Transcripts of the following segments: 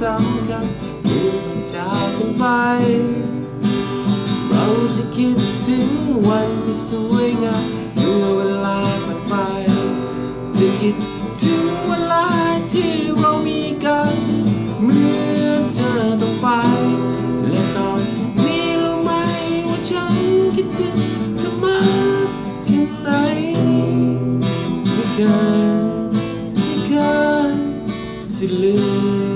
สำคัญคือต้องจากกันไป เราจะคิดถึงวันที่สวยงามเมื่อเวลาผ่านไป จะคิดถึงเวลาที่เรามีกัน เมื่อเธอต้องไป และตอนนี้รู้ไหมว่าฉันคิดถึงเธอมากแค่ไหนไม่เคยไม่เคยจะลืม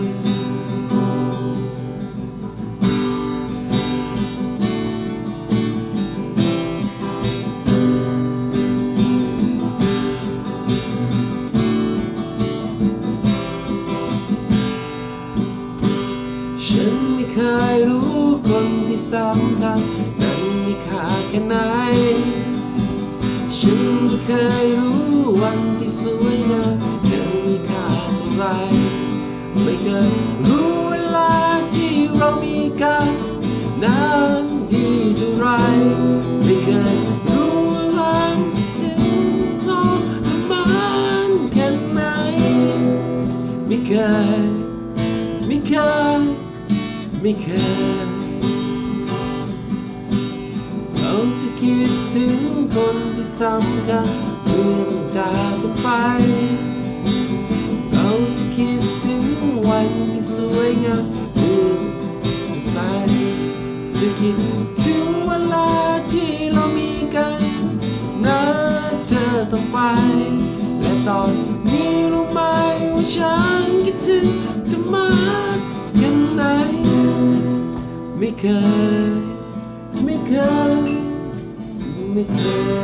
เคยรู้คนที่สำคัญนั้นมีค่าแค่ไหน ฉันไม่เคยรู้วันที่สวยงามนั้นมีค่าเท่าไร ไม่เคยรู้เวลาที่เรามีกันนั้นดีเท่าไร ไม่เคยรู้ว่าวันทรมานแค่ไหน ไม่เคย ไม่เคย ไม่เคยเราจะคิดถึงคนที่สำคัญเมื่อต้องจากกันไป เราจะคิดถึงวันที่สวยงามเมื่อไป จะคิดถึงเวลาที่เรามีกันนะเธอต้องไป และตอนนี้รู้ไหมว่าฉันคิดถึง ไม่เคย ไม่เคย ไม่เคย